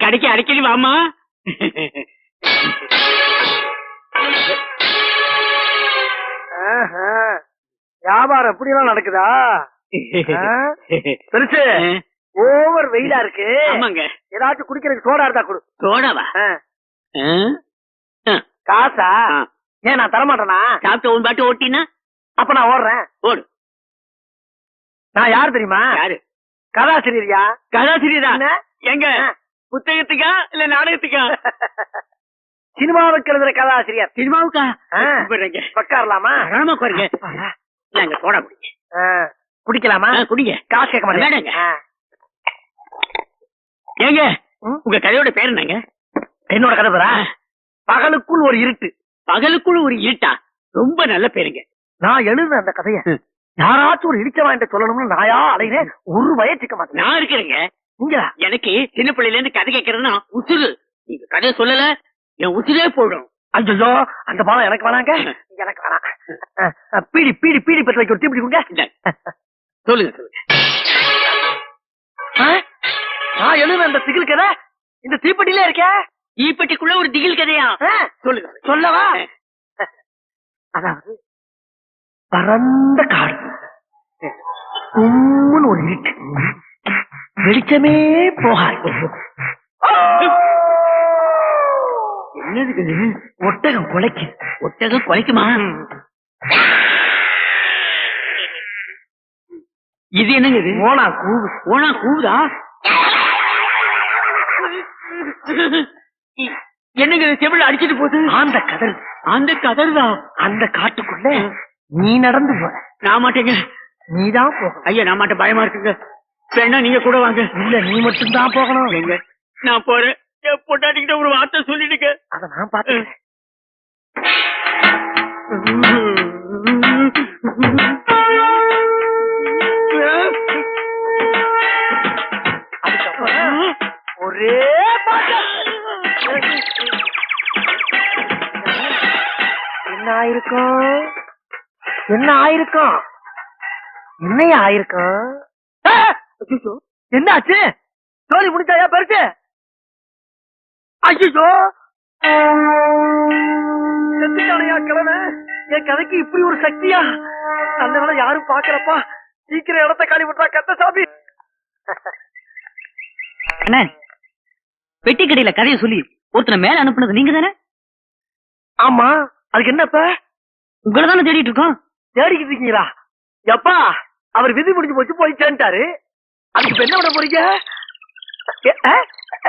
கடைக்கு அடிக்கடி வாமா. வியாபாரம் எப்படி எல்லாம் நடக்குதா? பெருசு ஓவர் வெயிலா இருக்கு. ஆமாங்க. ஏதாச்சும் குடிக்கிறதுக்கு சோடா இருந்தா கொடு. சோடாவா. காசா. ஏன் நான் தரமாட்டேனா? சாப்பிட்டு உன் பாட்டு ஓட்டினா? அப்ப நான் ஓடுறேன். ஓடு. நான் யார் தெரியுமா? யாரு? கதாசிரியரியா கதாசிரியரா? எங்க. புத்தகத்துக்கா இல்ல நாடகத்துக்கா? சினிமாவுக்கு எழுதுற கதாசிரியர். சினிமாவுக்கா? உட்காரலாமா? தாராளமா உட்காருங்க. நாங்க சோடா குடிங்க. குடிக்கலாமா? குடிங்க. காசு கேட்க. மாட்டேங்க. ஏங்க? உங்க கதையோட பேர் என்னங்க? என்னோட கதை பேரா? பகலுக்குள் ஒரு இருட்டு. பகலுக்குள்ள ஒரு இருட்டா? ரொம்ப நல்ல பேருங்க. நான் எழுதுன அந்த கதைய. யாராச்சும் ஒரு இடிச்சவா என்கிட்ட சொல்லணும்னு நாயா அலைகிறேன் ஒரு வயசுக்க மாட்டேன். நான் இருக்கிறேங்க. இங்க எனக்கு சின்ன பிள்ளையில இருந்து கதை கேட்கறதுன்னா உசுறு. நீங்க கதை சொல்லல என் உசுரே போயிடும் ஐயோ அந்த பாலம் எனக்கு வேணாங்க. எனக்கு வேணாம். பீடி பீடி பீடி பத்து வைக்க ஒரு தீப்பிடி கொடுங்க. சொல்லுங்க சொல்லுங்க? நான் எழுதுன அந்த திகில் கதை இந்த தீப்பெட்டிலே இருக்கே. ஈப்பட்டிக்குள்ள ஒரு திகில் கதையா? சொல்லுங்க சொல்லவா? அதாவது பரந்த காடு. உம்முன்னு ஒரு இருட்டு வெளிச்சமே போகாது. என்னது? ஒட்டகம் குலைக்கு. ஒட்டகம் குலைக்குமா? இது என்னங்க இது? ஓனா கூவு. ஓனா கூவுதா? என்னங்க செவில அடிச்சிட்டு போகுது. அந்த கதல் அந்த கதர்தான் அந்த காட்டுக்குள்ள நீ நடந்து போற நான் மாட்டேங்க. நீதான் போகணும் ஐயா நான் மாட்டேன் பயமா இருக்குங்க. வேணா நீங்க கூட வாங்க. இல்ல நீ மட்டும் தான் போகணும். எங்க? நான் போறேன். என் பொட்டாட்டிக்கிட்ட ஒரு வார்த்தை சொல்லிடுங்க. அத நான் அதுக்கப்புறம் ஒரே என்ன ஆயிருக்கும்? என்ன ஆயிருக்கும்? என்னைய ஆயிருக்கும்? ஆ! அச்சச்சோ, என்ன ஆச்சு சோழி முடிச்சாயா பெருசு? ஐயோ செத்துட்டானையா கிழமை என் கதைக்கு இப்படி ஒரு சக்தியா? நல்ல வேளை யாரும் பாக்கலப்பா சீக்கிரம் இடத்த காலி விட்டா கத்த சாமி அண்ணே பெட்டி கடையில கதையை சொல்லி ஒருத்தனை மேல அனுப்புனது நீங்க தானே ஆமா அதுக்கு என்னப்ப உங்களை தானே தேடிட்டு இருக்கோம். தேடிக்கிட்டு இருக்கீங்களா? எப்பா அவர் விதி முடிஞ்சு போச்சு போய் சேர்ந்துட்டாரு. அதுக்கு என்ன விட போறீங்க?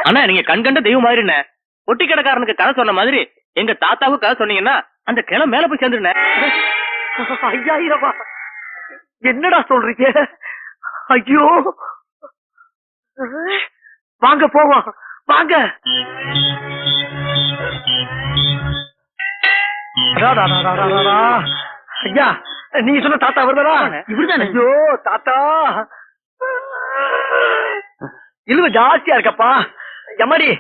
அண்ணா நீங்க கண் கண்ட தெய்வம் மாதிரிண்ணே ஒட்டி கடைக்காரனுக்கு கதை சொன்ன மாதிரி எங்க தாத்தாவுக்கு கதை சொன்னீங்கன்னா அந்த கிளம் மேல போய் சேர்ந்துருண்ணே. ஐயாயிரமா? என்னடா சொல்றீங்க? ஐயோ! வாங்க போவோம். வாங்க. ஐயா நீங்க சொன்ன தாத்தா வருதா இவர்தானே? ஐயோ தாத்தா! இழுவ ஜாஸ்தியா இருக்கப்பா. எம்மாடி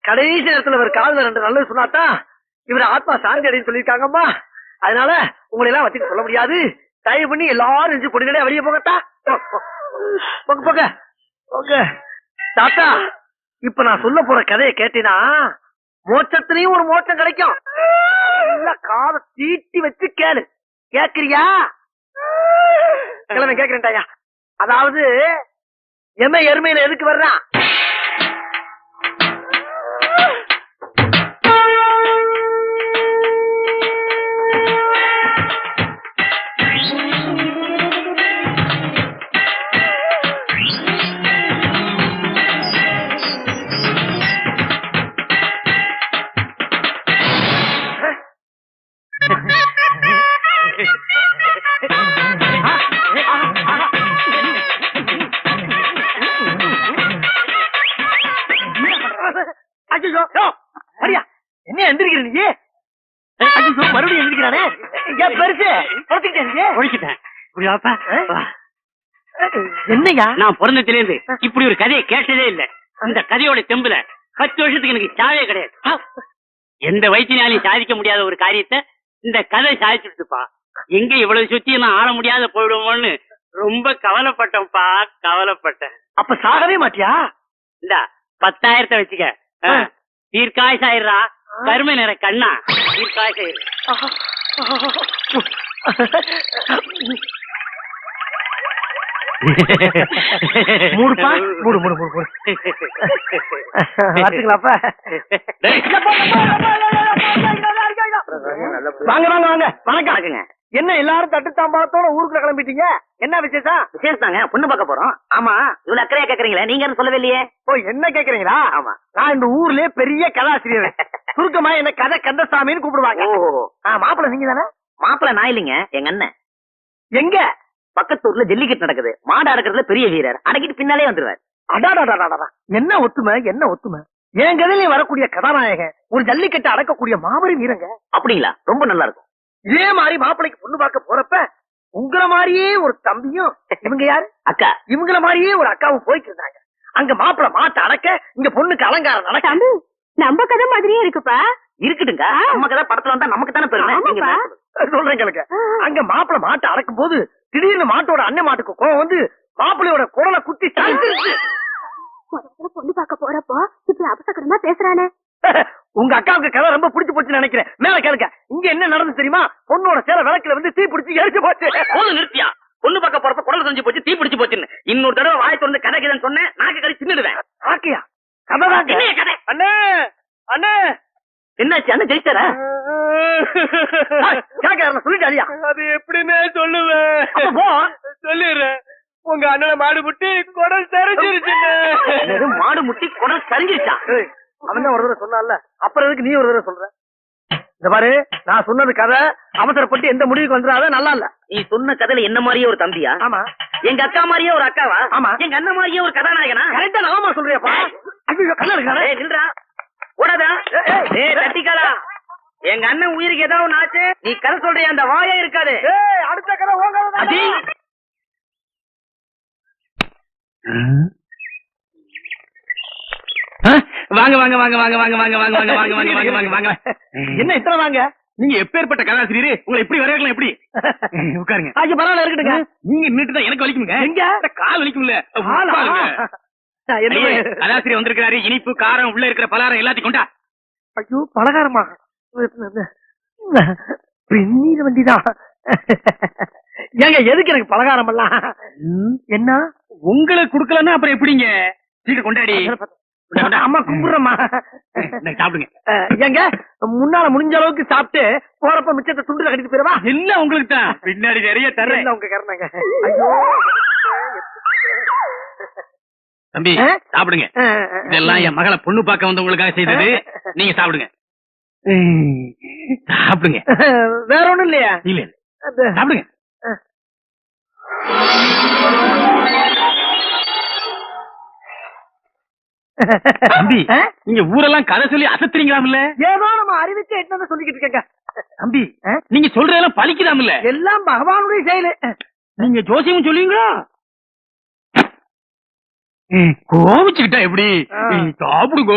கடைசி நேரத்துல ஒரு காதுல ரெண்டு நல்லது சொன்னாதான் இவர் ஆத்மா சாந்தி அடைன்னு சொல்லியிருக்காங்கம்மா. அதனால உங்களை எல்லாம் வச்சுட்டு சொல்ல முடியாது. தயவு பண்ணி எல்லாரும் நெஞ்சு கொடிகளே வெளியே போகட்டா போ- போ- போங்க போங்க. போங்க. தாத்தா இப்ப நான் சொல்ல போற கதையை கேட்டீனா மோட்சத்திலையும் ஒரு மோட்சம் கிடைக்கும். காதை தீட்டி வச்சு கேளு. கேக்குறியா? கிழமை கேக்குறேன்டாயா. அதாவது எம எருமையில எதுக்கு வர்றான்? எந்திரிக்கிறானே ஏன் பெருசு ஒழிச்சிட்டேன். இப்படி வாப்பா, வா. என்னையா? நான் பிறந்ததுல இருந்து இப்படி ஒரு கதையை கேட்டதே இல்ல. இந்த கதையோட தெம்புல பத்து வருஷத்துக்கு எனக்கு சாவே கிடையாது. எந்த வயிற்றினாலையும் சாதிக்க முடியாத ஒரு காரியத்தை இந்த கதை சாதிச்சுட்டுப்பா எங்க இவ்வளவு சுத்தி நான் ஆள முடியாத போயிடுவோம்னு ரொம்ப கவலைப்பட்டேன்ப்பா கவலைப்பட்டேன். அப்ப சாகவே மாட்டியா? இந்தா பத்தாயிரத்தை வச்சுக்க. தீர்க்காய்ஸ் ஆயிடுறா கருமை நிற கண்ணா. தீர்க்காய்ஸ் ஆயிரு மூடுப்பா மூடு மூடு மூடு டேய். வாங்க வாங்க வாங்க. வணக்கம். என்ன எல்லாரும் தட்டு தாம்பாளத்தோட ஊருக்குள்ள கிளம்பிட்டீங்க? என்ன விசேஷம்? விசேஷம் பொண்ணு பார்க்க போறோம். ஆமா. இவ்வளவு அக்கறையா கேக்குறீங்களே. நீங்க சொல்லவே இல்லையே? ஓ என்ன கேக்குறீங்களா? ஆமா. நான் இந்த ஊர்லயே பெரிய கதாசிரியர் சுருக்கமா என்ன கதை கந்தசாமின்னு கூப்பிடுவாங்க. மாப்பிள்ளை நீங்க தானே? மாப்பிள்ள நான் இல்லைங்க எங்க அண்ணன். எங்க? பக்கத்து ஊர்ல ஜல்லிக்கட்டு நடக்குது. மாடு அடக்கிறதுல பெரிய வீரர். அடக்கிட்டு பின்னாலே வந்துருவாரு. அடாடாடாடாடா. என்ன ஒத்துமை என்ன ஒத்துமை? என் கதையில வரக்கூடிய கதாநாயகன் ஒரு ஜல்லிக்கட்டு அடக்கக்கூடிய மாபெரும் வீரங்க. அப்படிங்களா? ரொம்ப நல்லா இருக்கும் இதே மாதிரி மாப்பிள்ளைக்கு பொண்ணு பார்க்க போறப்ப உங்கள மாதிரியே ஒரு தம்பியும் இவங்க யாரு? அக்கா. இவங்கள மாதிரியே ஒரு அக்காவும் போயிட்டு இருந்தாங்க. அங்க மாப்பிள்ளை மாட்ட அடக்க இங்க பொண்ணுக்கு அலங்காரம் நடக்க நம்ம கதை மாதிரியே இருக்குப்பா. இருக்கட்டுங்க நம்ம கதை படத்துல வந்தா நமக்கு தானே பெருமை? நீங்க. சொல்றேன் கேளுங்க அங்க மாப்பிள்ளை மாட்டை அடக்கும் போது திடீர்னு மாட்டோட அண்ணன் மாட்டுக்கு கோவம் வந்து மாப்பிள்ளையோட குரலை குத்தி பொண்ணு பார்க்க போறப்போ இப்படி அபசகரமா பேசுறானே. உங்க அக்காவுக்கு கதை ரொம்ப பிடிச்சு போச்சுன்னு நினைக்கிறேன். மேல கேளுங்க. இங்க என்ன நடந்து தெரியுமா? பொண்ணோட சேர விளக்குல வந்து தீ பிடிச்சி எரிச்சு போச்சு. போதும் நிறுத்தியா? பொண்ணு பார்க்க போறப்ப குடல் செஞ்சு போச்சு தீ பிடிச்சு போச்சுன்னு. இன்னொரு தடவை வாய் திறந்து கதை கதைன்னு சொன்னேன். நாக்கு கறி தின்னுடுவேன். ஆக்கியா அண்ணே அண்ணே. என்னாச்சு அண்ணன் ஜெயிச்சாரா சொல்லிட்டாரியா அது எப்படின்னு சொல்லுவேன். சொல்லிடுறேன். உங்க அண்ணனை மாடு முட்டி குடல் என்னது, மாடு முட்டி குடல் சரிஞ்சிருச்சா? அவன் தான் ஒரு தடவை சொன்னான்ல. அப்புறம் எதுக்கு நீ ஒரு தடவை சொல்ற? இந்த பாரு நான் சொன்னது கதை அவசரப்பட்டு எந்த முடிவுக்கு வந்துடாத நல்லா இல்ல. நீ சொன்ன கதையில என்ன மாதிரியே ஒரு தம்பியா? ஆமா. எங்க அக்கா மாதிரியே ஒரு அக்காவா? ஆமா. எங்க அண்ணன் மாதிரியே ஒரு கதாநாயகனா? கரெக்டா நாம சொல்றியாப்பா? எங்க அண்ணன் உயிருக்கு ஏதாவது ஒண்ணு ஆச்சு நீ கதை சொல்றிய அந்த வாயே இருக்காது அடுத்த கதை. வாங்க வாங்க வாங்க வாங்க வாங்க வாங்க வாங்க வாங்க வாங்க வாங்க வாங்க வாங்க வாங்க என்ன இத்தனை வாங்க நீங்க எப்பேற்பட்ட கதாசிரியர் உங்களை எப்படி வரவேற்கலாம் எப்படி உட்காருங்க ஆச்சு பரவாயில்ல இருக்கட்டுங்க நீங்க நின்னுட்டு தான் எனக்கு வலிக்குங்க எங்க? கால் வலிக்கும்ல கதாசிரியர் வந்திருக்கிறாரு இனிப்பு காரம் உள்ள இருக்கிற பலகாரம் எல்லாத்தையும் கொண்டா. ஐயோ பலகாரமா பெண்ணீர் வண்டிதான் ஏங்க எதுக்கு எனக்கு பலகாரம் எல்லாம் என்ன? உங்களுக்கு குடுக்கலன்னா அப்புறம் எப்படிங்க? சீக்கிரம் கொண்டாடி. அம்மா கும்பிடுறம்மா. சாப்பிடுங்க. ஏங்க முன்னால முடிஞ்ச அளவுக்கு சாப்பிட்டு போறப்ப மிச்சத்தை துண்டுல கட்டிட்டு போயிடவா எல்லாம் உங்களுக்கு தான் பின்னாடி நிறைய எல்லாம் உங்க கருணாங்க. ஐயோ. தம்பி? சாப்பிடுங்க. இதெல்லாம் என் மகளை பொண்ணு பார்க்க வந்தவங்களுக்காக செய்தது. நீங்க சாப்பிடுங்க. சாப்பிடுங்க. வேற ஒண்ணும் இல்லையா? இல்ல இல்ல. சாப்பிடுங்க. தம்பி? நீங்க ஊரெல்லாம் கதை சொல்லி அசத்துறீங்களாம்ல? ஏதோ நம்ம அறிவிச்சு என்னன்னு சொல்லிக்கிட்டு இருக்கேங்க. தம்பி? நீங்க சொல்றதெல்லாம் பலிக்குதாம்ல எல்லாம் பகவானுடைய செயலு. நீங்க ஜோசியம் சொல்லுவீங்களா? கோவிச்சுக்கிட்டா எப்படி? சாப்பிடுங்க.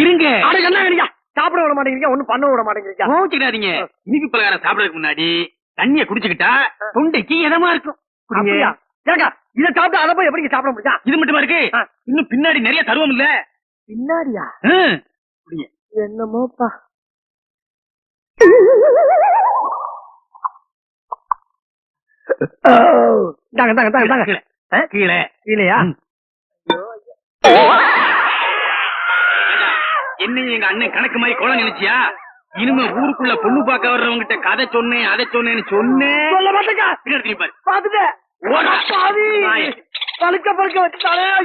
இருங்க. என்ன சாப்பிட விட மாட்டேங்கிறீங்க ஒண்ணும் பண்ண விட மாட்டேங்கிறீங்க. கோவிச்சுக்கிடாதீங்க இனிப்பு பலகாரம் சாப்பிடறதுக்கு முன்னாடி தண்ணிய குடிச்சுக்கிட்டா தொண்டைக்கு இதமா இருக்கும்? ஏங்க இத சாப்பிட்டு அதை போய் எப்படி சாப்பிட முடியா இது மட்டுமா இருக்கு. இன்னும் பின்னாடி நிறைய தருவம் இல்ல? பின்னாடியா. என்னமோப்பா? தாங்க தாங்க தாங்க தாங்க கீழே. ஆ? அண்ணன் எங்க அண்ணன் கணக்கு மாதிரி குளம் நினைச்சியா? இனிமே ஊருக்குள்ள பொண்ணு பார்க்க வர்றவங்க கிட்ட கதை சொன்னேன் அதை சொன்னேன்னு சொன்னேன் பாத்துட்டேன் பழுக்க பழுக்க வச்சு தலையா